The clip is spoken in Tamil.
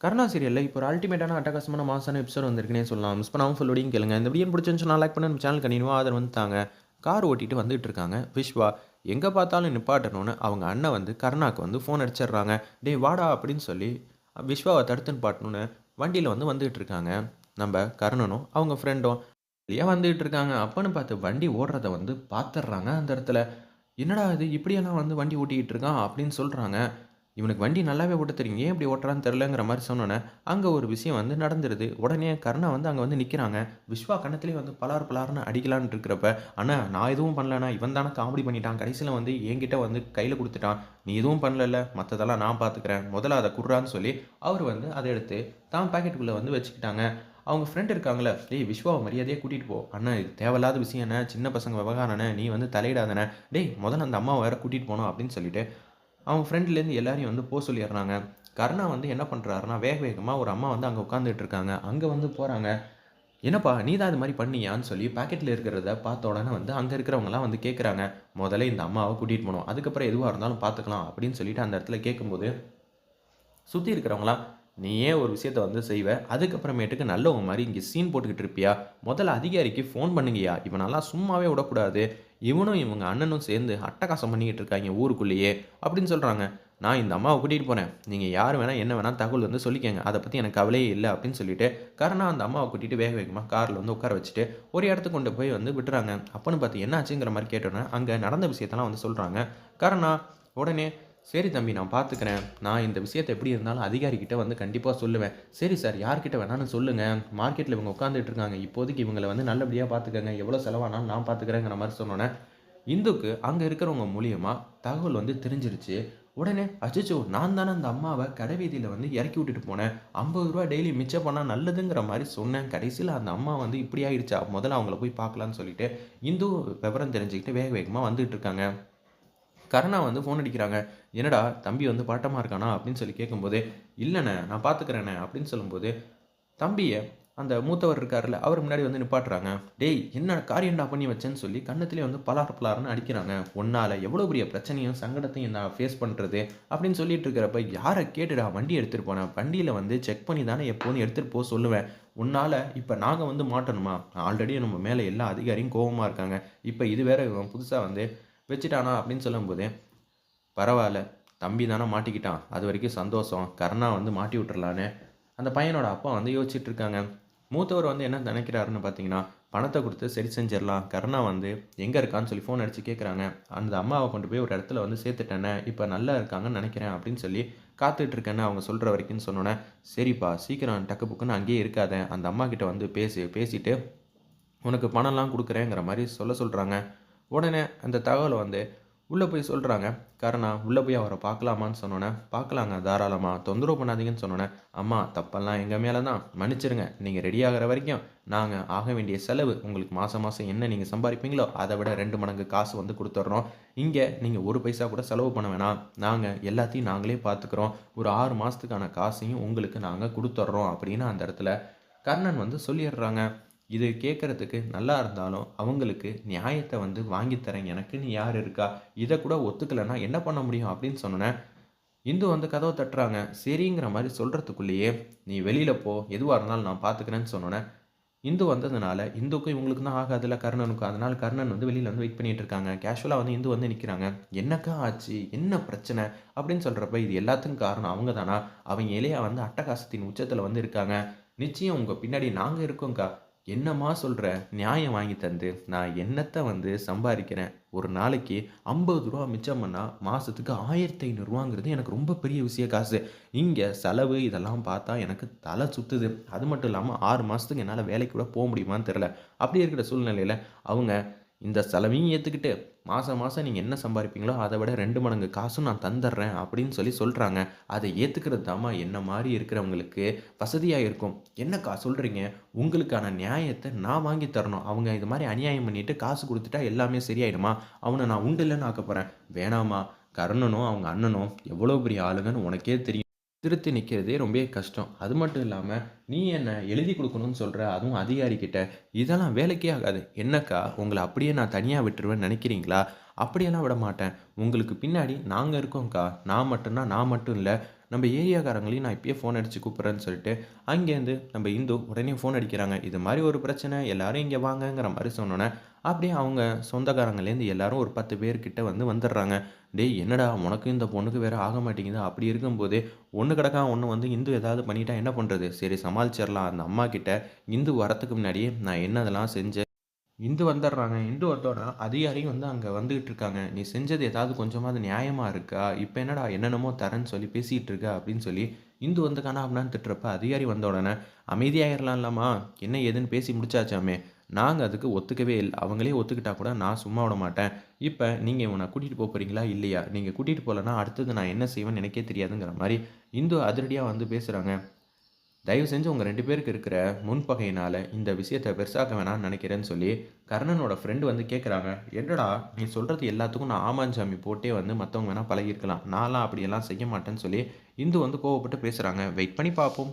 கருணா சீரியலில் இப்போ ஒரு அல்டிமேட்டான அட்டகாசமான மாசான எபிசோட் வந்திருக்குனே சொல்லலாம். மிஸ் பண்ணாமல் ஃபுல்லோடையும் கேளுங்க. இந்த வீடியோ பிடிச்சிருந்துச்சுன்னா லைக் பண்ணி நம்ம சேனல் கண்டினியூவாக ஆதரவு வந்துட்டாங்க கார் ஓட்டிட்டு வந்துட்டு இருக்காங்க. விஸ்வா எங்கே பார்த்தாலும் நிப்பாட்டணும்னு அவங்க அண்ணன் வந்து கருணாக்கு வந்து ஃபோன் அடிச்சிடுறாங்க. டேய் வாடா அப்படின்னு சொல்லி விஸ்வாவை தடுத்து நிப்பாட்டணும்னு வண்டியில் வந்து வந்துகிட்டு இருக்காங்க. நம்ம கருணனும் அவங்க ஃப்ரெண்டும் வெளியே வந்துகிட்டு இருக்காங்க. அப்பன்னு பார்த்து வண்டி ஓடுறத வந்து பார்த்துடுறாங்க அந்த இடத்துல. என்னடா இது? இப்படியெல்லாம் வந்து வண்டி ஓட்டிக்கிட்டு இருக்கான்? அப்படின்னு சொல்கிறாங்க இவனுக்கு வண்டி நல்லாவே ஓட்ட தெரியும். ஏன் இப்படி ஓட்டுறான்னு தெரிலங்கிற மாதிரி சொன்னோன்னே அங்கே ஒரு விஷயம் வந்து நடந்துருது. உடனே கருணா வந்து அங்கே வந்து நிற்கிறாங்க விஸ்வா கண்ணத்துலேயே வந்து பலார் பலார்னு அடிக்கலான்னு இருக்கிறப்ப அண்ணா நான் எதுவும் பண்ணலண்ணா இவன் தானே காமெடி பண்ணிட்டான். கடைசியில் வந்து என்கிட்ட வந்து கையில் கொடுத்துட்டான். நீ எதுவும் பண்ணல மற்றதெல்லாம் நான் பார்த்துக்கிறேன் முதல்ல அதை குடுறான்னு சொல்லி அவர் வந்து அதை எடுத்து தான் பாக்கெட்டுக்குள்ளே வந்து வச்சுக்கிட்டாங்க. அவங்க ஃப்ரெண்ட் இருக்காங்களே டேய் விஸ்வாவை மரியாதையாக கூட்டிகிட்டு போ. அண்ணா இது தேவையில்லாத விஷயம் என்ன? சின்ன பசங்க விவகாரண்ணே நீ வந்து தலையிடாதண்ணே. டேய் முதல்ல அந்த அம்மாவை வேற கூட்டிகிட்டு போகணும் அப்படின்னு சொல்லிட்டு அவங்க ஃப்ரெண்ட்லேருந்து எல்லாரையும் வந்து போக சொல்லிடுறாங்க. கருணா வந்து என்ன பண்ணுறாருன்னா வேக வேகமாக ஒரு அம்மா வந்து அங்கே உட்காந்துட்டு இருக்காங்க. அங்கே வந்து போகிறாங்க என்னப்பா நீ தான் இது மாதிரி பண்ணியான்னு சொல்லி பாக்கெட்டில் இருக்கிறத பார்த்த உடனே வந்து அங்கே இருக்கிறவங்கலாம் வந்து கேட்குறாங்க முதல்ல இந்த அம்மாவை கூட்டிகிட்டு போனோம் அதுக்கப்புறம் எதுவாக இருந்தாலும் பார்த்துக்கலாம் அப்படின்னு சொல்லிட்டு அந்த இடத்துல கேட்கும்போது சுற்றி இருக்கிறவங்களாம் நீ ஏன் ஒரு விஷயத்த வந்து செய்வ. அதுக்கப்புறமேட்டுக்கு நல்லவங்க மாதிரி இங்கே சீன் போட்டுக்கிட்டு இருப்பியா? முதல்ல அதிகாரிக்கு ஃபோன் பண்ணுங்கயா இவனெல்லாம் சும்மாவே விடக்கூடாது. இவனும் இவங்க அண்ணனும் சேர்ந்து அட்டகாசம் பண்ணிக்கிட்டு இருக்காங்க ஊருக்குள்ளேயே அப்படின்னு சொல்கிறாங்க நான் இந்த அம்மாவை கூட்டிகிட்டு போகிறேன் நீங்கள் யார் வேணால் என்ன வேணால் தகவல் வந்து சொல்லிக்கங்க. அதை பற்றி எனக்கு கவலையே இல்லை அப்படின்னு சொல்லிட்டு கரணா அந்த அம்மாவை கூட்டிகிட்டு வேக வேகமாக காரில் வந்து உட்கார வச்சுட்டு ஒரு இடத்துக்கு கொண்டு போய் வந்து விட்டுறாங்க. அப்போன்னு பார்த்து என்ன ஆச்சுங்கிற மாதிரி கேட்டோன்னே அங்கே நடந்த விஷயத்தெல்லாம் வந்து சொல்கிறாங்க கரணா உடனே சரி தம்பி நான் பார்த்துக்கிறேன் நான் இந்த விஷயத்தை எப்படி இருந்தாலும் அதிகாரிக்கிட்ட வந்து கண்டிப்பாக சொல்லுவேன். சரி சார் யார்கிட்ட வேணாலும் சொல்லுங்கள் மார்க்கெட்டில் இவங்க உட்காந்துட்டு இருக்காங்க. இப்போதைக்கு இவங்களை வந்து நல்லபடியாக பார்த்துக்கங்க எவ்வளோ செலவானாலும் நான் பார்த்துக்கிறேங்கிற மாதிரி சொன்னோன்னே இந்துக்கு அங்கே இருக்கிறவங்க மூலியமாக தகவல் வந்து தெரிஞ்சிருச்சு. உடனே அச்சோ நான் தானே அந்த அம்மாவை கடை வீதியில் வந்து இறக்கி விட்டுட்டு போனேன். ஐம்பது ரூபா டெய்லி மிச்சம் பண்ணால் நல்லதுங்கிற மாதிரி சொன்னேன். கடைசியில் அந்த அம்மா வந்து இப்படி ஆயிடுச்சா முதல்ல அவங்கள போய் பார்க்கலான்னு சொல்லிட்டு இந்து விவரம் தெரிஞ்சுக்கிட்டு வேக வேகமாக வந்துகிட்டு இருக்காங்க. கருணா வந்து ஃபோன் அடிக்கிறாங்க. என்னடா தம்பி வந்து பாட்டமாக இருக்கானா? அப்படின்னு சொல்லி கேட்கும்போது இல்லைண்ணே நான் பார்த்துக்கிறேண்ணே அப்படின்னு சொல்லும்போது தம்பியை அந்த மூத்தவர் இருக்கார்ல அவர் முன்னாடி வந்து நிப்பாட்டுறாங்க. டேய் என்ன காரியம்டா பண்ணி வச்சேன்னு சொல்லி கண்ணத்துலேயே வந்து பலார் பலார்னு அடிக்கிறாங்க. ஒன்னால் எவ்வளோ பெரிய பிரச்சனையும் சங்கடத்தையும் நான் ஃபேஸ் பண்ணுறது அப்படின்னு சொல்லிட்டு இருக்கிறப்ப யாரை கேட்டுடா வண்டி எடுத்துகிட்டு போனேன் வண்டியில் வந்து செக் பண்ணி தானே எப்போதும் எடுத்துகிட்டு போக சொல்லுவேன். உன்னால் இப்போ நாங்கள் வந்து மாட்டணுமா? ஆல்ரெடி நம்ம மேலே எல்லா அதிகாரியும் கோபமாக இருக்காங்க. இப்போ இது வேற புதுசாக வந்து வச்சுட்டானா அப்படின்னு சொல்லும்போது பரவாயில்ல தம்பி தானே மாட்டிக்கிட்டான். அது வரைக்கும் சந்தோஷம். கருணா வந்து மாட்டி விட்டுறலான்னு அந்த பையனோட அப்பா வந்து யோசிச்சுட்டு இருக்காங்க. மூத்தவர் வந்து என்ன நினைக்கிறாருன்னு பார்த்தீங்கன்னா பணத்தை கொடுத்து சரி செஞ்சிடலாம். கருணா வந்து எங்கே இருக்கான்னு சொல்லி ஃபோன் அடித்து கேட்குறாங்க அந்த அம்மாவை கொண்டு போய் ஒரு இடத்துல வந்து சேர்த்துட்டேனே இப்போ நல்லா இருக்காங்கன்னு நினைக்கிறேன் அப்படின்னு சொல்லி காத்துட்டு அவங்க சொல்கிற வரைக்கும் சொன்னோன்னே சரிப்பா சீக்கிரம் டக்கு புக்குன்னு அங்கேயே இருக்காத. அந்த அம்மா கிட்ட வந்து பேசி பேசிட்டு உனக்கு பணம்லாம் கொடுக்குறேங்கிற மாதிரி சொல்ல சொல்கிறாங்க உடனே அந்த தகவலை வந்து உள்ளே போய் சொல்கிறாங்க. கருணா உள்ளே போய் அவரை பார்க்கலாமான்னு சொன்னோன்னே பார்க்கலாங்க தாராளமாக தொந்தரவு பண்ணாதீங்கன்னு சொன்னோன்னே அம்மா தப்பெல்லாம் எங்கள் மேலே தான். மன்னிச்சிருங்க நீங்கள் ரெடி ஆகிற வரைக்கும் நாங்கள் ஆக வேண்டிய செலவு உங்களுக்கு மாதம் மாதம் என்ன நீங்கள் சம்பாதிப்பீங்களோ அதை விட ரெண்டு மடங்கு காசு வந்து கொடுத்துட்றோம். இங்கே நீங்கள் ஒரு பைசா கூட செலவு பண்ண வேணாம். நாங்கள் எல்லாத்தையும் நாங்களே பார்த்துக்குறோம். ஒரு ஆறு மாதத்துக்கான காசையும் உங்களுக்கு நாங்கள் கொடுத்துட்றோம் அப்படின்னு அந்த இடத்துல கர்ணன் வந்து சொல்லிடுறாங்க. இது கேட்குறதுக்கு நல்லா இருந்தாலும் அவங்களுக்கு நியாயத்தை வந்து வாங்கித்தரேன் எனக்குன்னு யார் இருக்கா? இதை கூட ஒத்துக்கலைன்னா என்ன பண்ண முடியும் அப்படின்னு சொன்னேன் இந்து வந்து கதவை தட்டுறாங்க. சரிங்கிற மாதிரி சொல்கிறதுக்குள்ளேயே நீ வெளியில் போ. எதுவாக இருந்தாலும் நான் பார்த்துக்கிறேன்னு சொன்னோன்னே இந்து வந்ததுனால இந்துக்கும் இவங்களுக்கு தான் ஆகாதுல கர்ணனுக்கும். அதனால் கர்ணன் வந்து வெளியில் வந்து வெயிட் பண்ணிகிட்டு இருக்காங்க. கேஷுவலாக வந்து இந்து வந்து நிற்கிறாங்க என்னக்கா ஆச்சு? என்ன பிரச்சனை? அப்படின்னு சொல்கிறப்ப இது எல்லாத்துக்கும் காரணம் அவங்க தானா? அவங்க இலையா வந்து அட்டகாசத்தின் உச்சத்தில் வந்து இருக்காங்க. நிச்சயம் உங்கள் பின்னாடி நாங்கள் இருக்கோங்க்கா என்னம்மா சொல்கிற நியாயம் வாங்கி தந்து நான் என்னத்தை வந்து சம்பாதிக்கிறேன்? ஒரு நாளைக்கு ஐம்பது ரூபா மிச்சம் பண்ணால் மாதத்துக்கு ஆயிரத்தி ஐநூறுரூவாங்கிறது எனக்கு ரொம்ப பெரிய விஷய காசு. இங்கே செலவு இதெல்லாம் பார்த்தா எனக்கு தலை சுற்றுது அது மட்டும் இல்லாமல் ஆறு மாதத்துக்கு என்னால் வேலைக்கு கூட போக முடியுமான்னு தெரில அப்படி இருக்கிற சூழ்நிலையில் அவங்க இந்த செலவையும் ஏற்றுக்கிட்டு மாதம் மாதம் நீங்கள் என்ன சம்பாதிப்பீங்களோ அதை விட ரெண்டு மடங்கு காசும் நான் தந்துடுறேன் அப்படின்னு சொல்லி சொல்கிறாங்க அதை ஏற்றுக்கிறது தாம்மா என்ன மாதிரி இருக்கிறவங்களுக்கு வசதியாக இருக்கும். என்னக்கா சொல்கிறீங்க உங்களுக்கான நியாயத்தை நான் வாங்கி தரணும். அவங்க இது மாதிரி அநியாயம் பண்ணிவிட்டு காசு கொடுத்துட்டா எல்லாமே சரியாயிடுமா? அவனை நான் உண்டு இல்லைன்னு ஆக்க போகிறேன் வேணாமா கர்ணனும் அவங்க அண்ணனும் எவ்வளோ பெரிய ஆளுங்கன்னு உனக்கே தெரியும். திருத்தி நிற்கிறதே ரொம்ப கஷ்டம். அது மட்டும் இல்லாமல் நீ என்ன எழுதி கொடுக்கணும்னு சொல்கிற அதுவும் அதிகாரிக்கிட்ட இதெல்லாம் வேலைக்கே ஆகாது. என்னக்கா உங்களை அப்படியே நான் தனியாக விட்டுருவேன்னு நினைக்கிறீங்களா? அப்படியெல்லாம் விட மாட்டேன். உங்களுக்கு பின்னாடி நாங்கள் இருக்கோம்க்கா. நான் மட்டும்னா நான் மட்டும் இல்லை. நம்ம ஏரியாக்காரங்களையும் நான் இப்பயே ஃபோன் அடித்து கூப்பிட்றேன்னு சொல்லிட்டு அங்கேருந்து நம்ம இந்து உடனே ஃபோன் அடிக்கிறாங்க. இது மாதிரி ஒரு பிரச்சனை. எல்லாரும் இங்கே வாங்கங்கிற மாதிரி சொன்னோன்னே அப்படியே அவங்க சொந்தக்காரங்கலேருந்து எல்லாரும் ஒரு பத்து பேர்கிட்ட வந்து வந்துடுறாங்க. டேய் என்னடா உனக்கு இந்த பொண்ணுக்கு வேற ஆக மாட்டேங்குது. அப்படி இருக்கும்போது ஒன்று கிடக்கா ஒன்று வந்து இந்து ஏதாவது பண்ணிட்டா என்ன பண்ணுறது சரி சமாளிச்சிடலாம். அந்த அம்மா கிட்ட இந்து வரத்துக்கு முன்னாடியே நான் என்னதெல்லாம் செஞ்சேன்? இந்து வந்துடுறாங்க. இந்து வந்தோடனே அதிகாரியும் வந்து அங்கே வந்துகிட்டு இருக்காங்க. நீ செஞ்சது ஏதாவது கொஞ்சமாவது நியாயமாக இருக்கா? இப்போ என்னடா என்னென்னமோ தரேன்னு சொல்லி பேசிகிட்டு இருக்க? அப்படின்னு சொல்லி இந்து வந்து காணா அப்படின்னு திட்டுறப்ப அதிகாரி வந்த உடனே அமைதியாகிடலாம் இல்லாமா என்ன ஏதுன்னு பேசி முடிச்சாச்சாமே? நாங்கள் அதுக்கு ஒத்துக்கவே இல்லை. அவங்களே ஒத்துக்கிட்டா கூட நான் சும்மா விட மாட்டேன். இப்போ நீங்கள் இவனை கூட்டிகிட்டு போக போகிறீங்களா இல்லையா? நீங்கள் கூட்டிகிட்டு போகலன்னா அடுத்தது நான் என்ன செய்வேன்னு எனக்கே தெரியாதுங்கிற மாதிரி இந்து அதிரடியாக வந்து பேசுகிறாங்க தயவு செஞ்சு உங்கள் ரெண்டு பேருக்கு இருக்கிற முன்பகையினால் இந்த விஷயத்தை பெருசாக்க வேணாம்னு நினைக்கிறேன்னு சொல்லி கர்ணனோட ஃப்ரெண்டு வந்து கேட்குறாங்க என்னடா நீ சொல்கிறது எல்லாத்துக்கும் நான் ஆமாஞ்சாமி போட்டே வந்து மற்றவங்க வேணால் பழகிருக்கலாம். நான்லாம் அப்படியெல்லாம் செய்ய மாட்டேன்னு சொல்லி இந்து வந்து கோவப்பட்டு பேசுகிறாங்க வெயிட் பண்ணி பார்ப்போம்